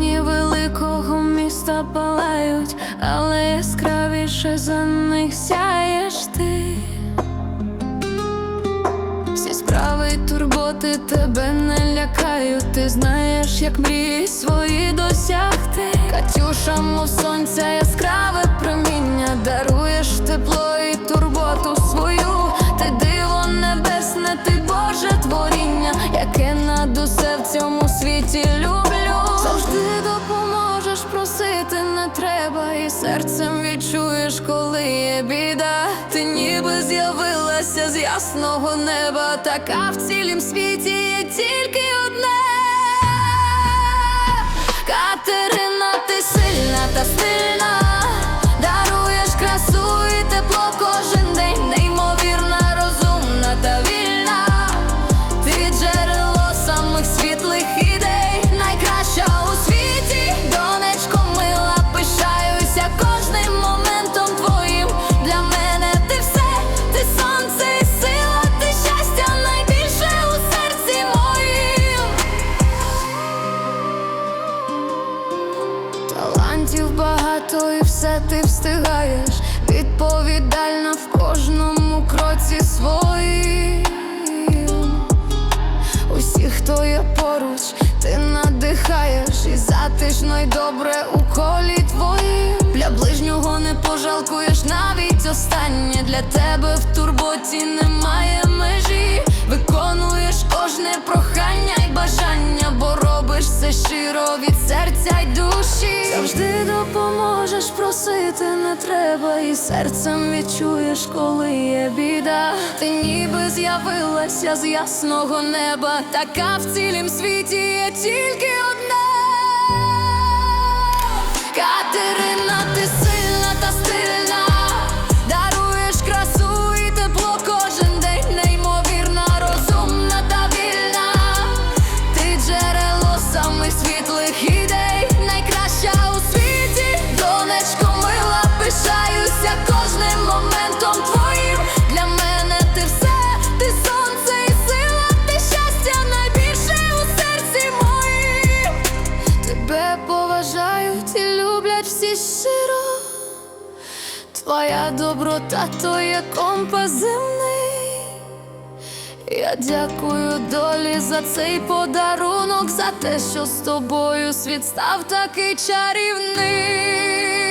Вогні великого міста палають, але яскравіше за них сяєш ти. Всі справи й турботи тебе не лякають, ти знаєш, як мрії свої досягти. Катюша, мов сонця, яскраве проміння, даруєш тепло. Серцем відчуєш, коли є біда. Ти ніби з'явилася з ясного неба, така в цілім світі Талантів багато і все ти встигаєш, відповідальна в кожному кроці своїм. Усіх, хто є поруч, ти надихаєш і затишно й добре у колі твоїм. Для ближнього не пожалкуєш навіть останнє. Для тебе в турботі немає межі. Виконуєш кожне прохання й бажання, бо робиш все щиро від серця й. Завжди допоможеш, просити не треба, і серцем відчуєш, коли є біда. Ти ніби з'явилася з ясного неба, така в цілім світі є тільки одна. Катерина, ти поважають і люблять всі щиро. Твоя доброта то є компас земний. Я дякую долі за цей подарунок, за те, що з тобою світ став такий чарівний.